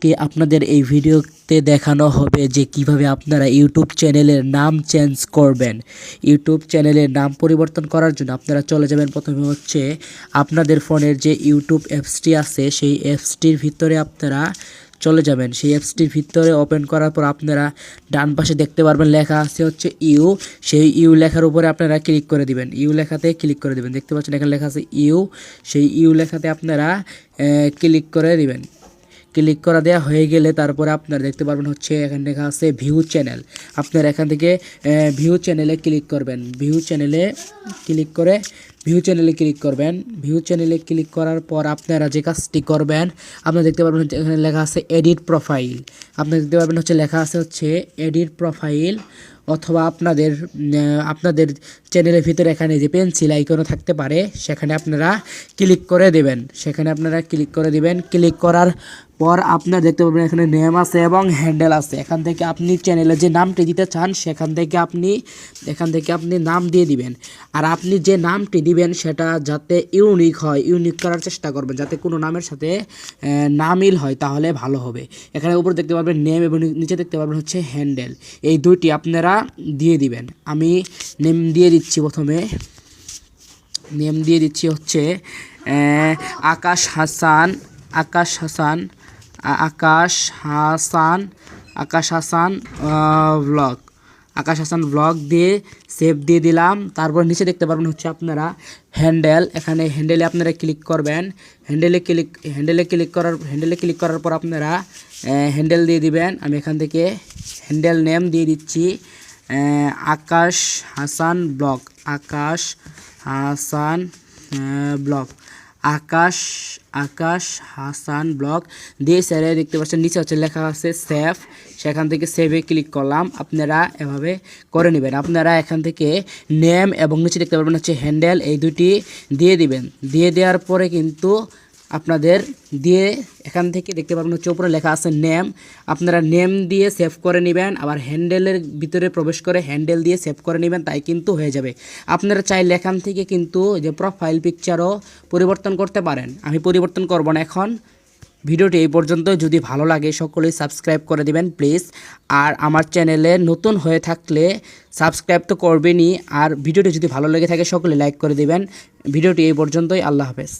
আজকে আপনাদের এই ভিডিওতে দেখানো হবে যে কীভাবে আপনারা ইউটিউব চ্যানেলের নাম চেঞ্জ করবেন। ইউটিউব চ্যানেলের নাম পরিবর্তন করার জন্য আপনারা চলে যাবেন প্রথমে হচ্ছে আপনাদের ফোনের যে ইউটিউব অ্যাপসটি আছে, সেই অ্যাপসটির ভিতরে আপনারা চলে যাবেন। সেই অ্যাপসটির ভিতরে ওপেন করার পর আপনারা ডান পাশে দেখতে পারবেন লেখা আছে হচ্ছে ইউ। সেই ইউ লেখার উপরে আপনারা ক্লিক করে দিবেন। ইউ লেখাতে ক্লিক করে দিবেন। দেখতে পাচ্ছেন এখানে লেখা আছে ইউ। সেই ইউ লেখাতে আপনারা ক্লিক করে দিবেন। ক্লিক করা দেওয়া হয়ে গেলে তারপরে আপনারা দেখতে পারবেন হচ্ছে এখানে লেখা আছে ভিউ চ্যানেল আপনারা এখান থেকে ভিউ চ্যানেলে ক্লিক করবেন। ভিউ চ্যানেলে ক্লিক করে ভিউ চ্যানেলে ক্লিক করবেন। ভিউ চ্যানেলে ক্লিক করার পর আপনারা যে কাজটি করবেন, আপনারা দেখতে পারবেন হচ্ছে এখানে লেখা আছে এডিট প্রোফাইল আপনারা দেখতে পারবেন হচ্ছে লেখা আছে হচ্ছে এডিট প্রোফাইল অথবা আপনাদের আপনাদের চ্যানেলের ভিতরে এখানে যে পেন্সিল আইকনও থাকতে পারে, সেখানে আপনারা ক্লিক করে দেবেন। সেখানে আপনারা ক্লিক করে দিবেন। ক্লিক করার পর আপনার দেখতে পাবেন এখানে নেম আছে এবং হ্যান্ডেল আছে। এখান থেকে আপনি চ্যানেলে যে নামটি দিতে চান, সেখান থেকে আপনি, এখান থেকে আপনি নাম দিয়ে দিবেন। আর আপনি যে নামটি দিবেন সেটা যাতে ইউনিক হয় ইউনিক করার চেষ্টা করবেন, যাতে কোনো নামের সাথে না মিল হয়, তাহলে ভালো হবে। এখানে উপরে দেখতে পারবেন নেম এবং নিচে দেখতে পারবেন হচ্ছে হ্যান্ডেল এই দুইটি আপনারা দিয়ে দিবেন। আমি নেম দিয়ে দিচ্ছি প্রথমে। নেম দিয়ে দিচ্ছি হচ্ছে আকাশ হাসান আকাশ হাসান আকাশ হাসান আকাশ হাসান ব্লগ আকাশ হাসান ব্লগ দিয়ে সেভ দিয়ে দিলাম। তারপর নিচে দেখতে পারবেন হচ্ছে আপনারা হ্যান্ডেল এখানে হ্যান্ডেলে আপনারা ক্লিক করবেন। হ্যান্ডেলে ক্লিক হ্যান্ডেলে ক্লিক করার হ্যান্ডেলে ক্লিক করার পর আপনারা হ্যান্ডেল দিয়ে দিবেন। আমি এখান থেকে হ্যান্ডেল নেম দিয়ে দিচ্ছি। Akash Hasan blog Akash Hasan blog Akash Akash, Hasan blog. দিয়ে স্যারে দেখতে পাচ্ছেন, নিচে হচ্ছে লেখা আছে সেভ সেখান থেকে সেভে ক্লিক করলাম। আপনারা এভাবে করে নেবেন। আপনারা এখান থেকে নেম এবং নিচে দেখতে পারবেন হচ্ছে হ্যান্ডেল এই দুটি দিয়ে দিবেন। দিয়ে দেওয়ার পরে কিন্তু আপনাদের দিয়ে এখান থেকে দেখতে পারবেন হচ্ছে উপরে লেখা আছে নেম আপনারা নেম দিয়ে সেভ করে নেবেন, আবার হ্যান্ডেলের ভিতরে প্রবেশ করে হ্যান্ডেল দিয়ে সেভ করে নেবেন, তাই কিন্তু হয়ে যাবে। আপনারা চাইলে এখান থেকে কিন্তু যে প্রোফাইল পিকচারও পরিবর্তন করতে পারেন। আমি পরিবর্তন করব না এখন। ভিডিওটি এই পর্যন্ত যদি ভালো লাগে সকলেই সাবস্ক্রাইব করে দিবেন প্লিজ আর আমার চ্যানেলে নতুন হয়ে থাকলে সাবস্ক্রাইব তো করবেনই। আর ভিডিওটি যদি ভালো লেগে থাকে, সকলে লাইক করে দিবেন। ভিডিওটি এই পর্যন্তই। আল্লাহ হাফেজ।